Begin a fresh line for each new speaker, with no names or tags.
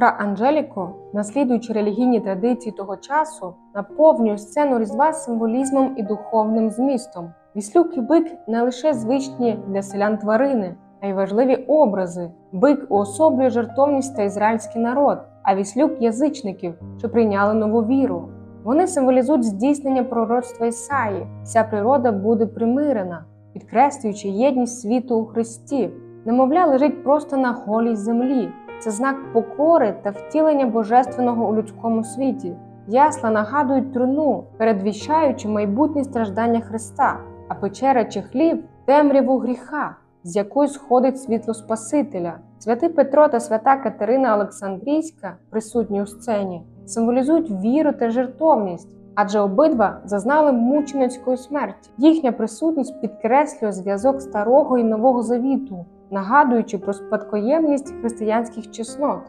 Фра Анджеліко, наслідуючи релігійні традиції того часу, наповнює сцену Різдва символізмом і духовним змістом. Віслюк і бик не лише звичні для селян тварини, а й важливі образи. Бик уособлює жертовність та ізраїльський народ, а віслюк язичників, що прийняли нову віру. Вони символізують здійснення пророцтва Ісаї. Вся природа буде примирена, підкреслюючи єдність світу у Христі. Немовля лежить просто на голій землі. Це знак покори та втілення божественного у людському світі. Ясла нагадують труну, передвіщаючи майбутні страждання Христа, а печера чи хлів темряву гріха, з якої сходить світло Спасителя. Святий Петро та свята Катерина Олександрійська, присутні у сцені, символізують віру та жертовність, адже обидва зазнали мученицької смерті. Їхня присутність підкреслює зв'язок старого і нового завіту, нагадуючи про спадкоємність християнських чеснот.